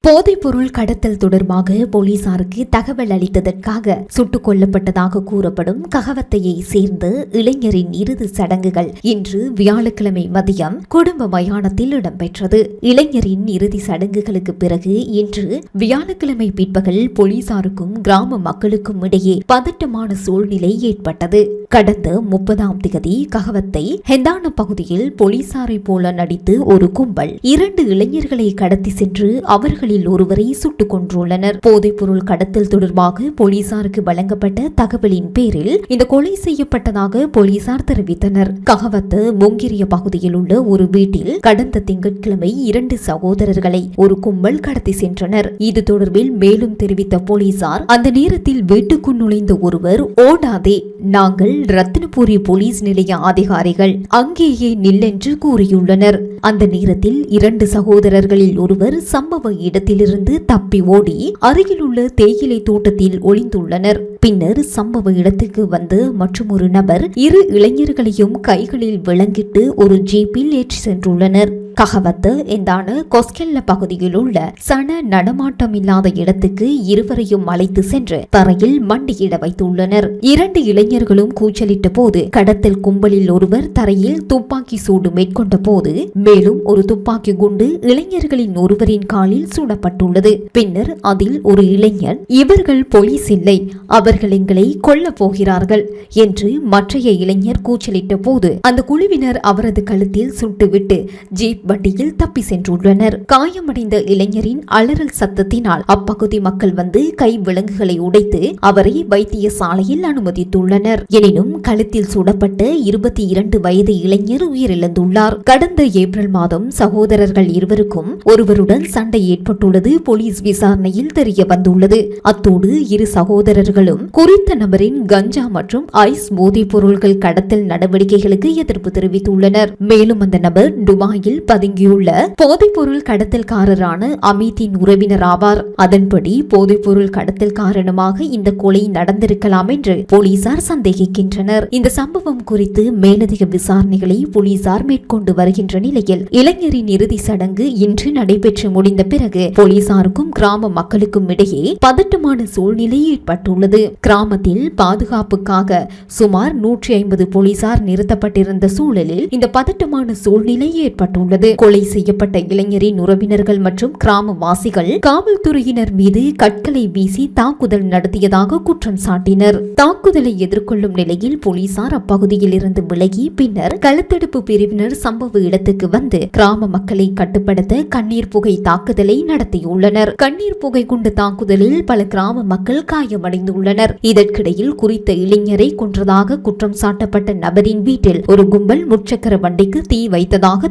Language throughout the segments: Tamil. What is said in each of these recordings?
போதை பொருள் கடத்தல் தொடர்பாக போலீசாருக்கு தகவல் அளித்ததற்காக சுட்டுக் கொல்லப்பட்டதாக கூறப்படும் ககவத்தையை சேர்ந்த இளைஞரின் இறுதி சடங்குகள் இன்று வியாழக்கிழமை மதியம் குடும்ப மயானத்தில் இடம்பெற்றது. இளைஞரின் இறுதி சடங்குகளுக்கு பிறகு இன்று வியாழக்கிழமை பிற்பகல் போலீசாருக்கும் கிராம மக்களுக்கும் இடையே பதட்டமான சூழ்நிலை ஏற்பட்டது. கடந்த முப்பதாம் திகதி ககவத்தை ஹெந்தான பகுதியில் போலீசாரை போல நடித்து ஒரு கும்பல். இரண்டு இளைஞர்களை கடத்தி சென்று அவர்களில் ஒருவரை சுட்டுக் கொன்றுள்ளனர். போதைப்பொருள் கடத்தல் தொடர்பாக போலீசாருக்கு வழங்கப்பட்ட தகவலின் பேரில் இந்த கொலை செய்யப்பட்டதாக போலீசார் தெரிவித்தனர். ககவத்து முங்கிரிய பகுதியில் உள்ள ஒரு வீட்டில் கடந்த திங்கட்கிழமை இரண்டு சகோதரர்களை ஒரு கும்பல் கடத்தி சென்றனர். இது தொடர்பில் மேலும் தெரிவித்த போலீசார் அந்த நேரத்தில் வீட்டுக்குள் நுழைந்த ஒருவர் ஓடாதே நாங்கள் ரத்தினபுரி போலீஸ் நிலைய அதிகாரிகள். அங்கேயே நில்லென்று கூறியுள்ளனர். அந்த நேரத்தில் இரண்டு சகோதரர்களில் ஒருவர் சம்பவ இடத்திலிருந்து தப்பி ஓடி அருகிலுள்ள தேயிலை தோட்டத்தில் ஒளிந்துள்ளனர். பின்னர் சம்பவ இடத்துக்கு வந்து மற்றும் ஒரு நபர் இரு இளைஞர்களையும் கைகளில் விளங்கிட்டு ஒரு ஜீப்பில் ஏற்றி சென்றுள்ளனர். ககவத்து இந்தாண்டு கொஸ்கெல்ல பகுதியில் உள்ள சன நடமாட்டம் இல்லாத இடத்துக்கு இருவரையும் அழைத்து சென்று தரையில் மண்டியிட வைத்துள்ளனர். இரண்டு இளைஞர்களும் கூச்சலிட்ட போது கடத்தல் கும்பலில் ஒருவர் தரையில் துப்பாக்கி சூடு மேற்கொண்ட போது மேலும் ஒரு துப்பாக்கி குண்டு இளைஞர்களின் ஒருவரின் காலில் சூடப்பட்டுள்ளது. பின்னர் அதில் ஒரு இளைஞன் இவர்கள் போலீஸ் இல்லை அவர்கள் எங்களை கொல்லப் போகிறார்கள் என்று மற்றைய இளைஞர் கூச்சலிட்ட போது அந்த குழுவினர் அவரது கழுத்தில் சுட்டுவிட்டு ஜீப் வண்டியில் தப்பி சென்றுள்ளனர். காயமடைந்த இளைஞரின் அலறல் சத்தத்தினால் அப்பகுதி மக்கள் வந்து கை விலங்குகளை உடைத்து அவரை வைத்தியசாலையில் அனுமதித்துள்ளனர். எனினும் கழுத்தில் சுடப்பட்ட இருபத்தி இரண்டு வயது இளைஞர் உயிரிழந்துள்ளார். கடந்த ஏப்ரல் மாதம் சகோதரர்கள் இருவருக்கும் ஒருவருடன் சண்டை ஏற்பட்டுள்ளது போலீஸ் விசாரணையில் தெரிய வந்துள்ளது. அத்தோடு இரு சகோதரர்களும் குறித்த நபரின் கஞ்சா மற்றும் ஐஸ் போதைப் பொருட்கள் கடத்தல் நடவடிக்கைகளுக்கு எதிர்ப்பு தெரிவித்துள்ளனர். மேலும் அந்த நபர் துபாயில் பதுங்கியுள்ள போதைப்பொருள் கடத்தல்காரரான அமித்தின் உறவினர் ஆவார். அதன்படி போதைப்பொருள் கடத்தல் காரணமாக இந்த கொலை நடந்திருக்கலாம் என்று போலீசார் சந்தேகிக்கின்றனர். இந்த சம்பவம் குறித்து மேலதிக விசாரணைகளை போலீசார் மேற்கொண்டு வருகின்ற நிலையில் இளைஞரின் இறுதி சடங்கு இன்று நடைபெற்று முடிந்த பிறகு போலீசாருக்கும் கிராம மக்களுக்கும் இடையே பதட்டமான சூழ்நிலை ஏற்பட்டுள்ளது. கிராமத்தில் பாதுகாப்புக்காக சுமார் நூற்றி ஐம்பது போலீசார் நிறுத்தப்பட்டிருந்த சூழலில் இந்த பதட்டமான சூழ்நிலை ஏற்பட்டுள்ளது. கொலை செய்யப்பட்ட இளைஞரின் உறவினர்கள் மற்றும் கிராமவாசிகள் காவல்துறையினர் மீது கற்களை வீசி தாக்குதல் நடத்தியதாக குற்றம் சாட்டினர். தாக்குதலை எதிர்கொள்ளும் நிலையில் போலீசார் அப்பகுதியில் இருந்து விலகி பின்னர் களத்தடுப்பு பிரிவினர் சம்பவ இடத்துக்கு வந்து கிராம மக்களை கட்டுப்படுத்த கண்ணீர் புகை தாக்குதலை நடத்தியுள்ளனர். கண்ணீர் புகை குண்டு தாக்குதலில் பல கிராம மக்கள் காயமடைந்துள்ளனர். இதற்கிடையில் குறித்த இளைஞரை கொன்றதாக குற்றம் சாட்டப்பட்ட நபரின் வீட்டில் ஒரு கும்பல் முச்சக்கர வண்டிக்கு தீ வைத்ததாக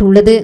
தெரிவிக்கப்பட்டுள்ளது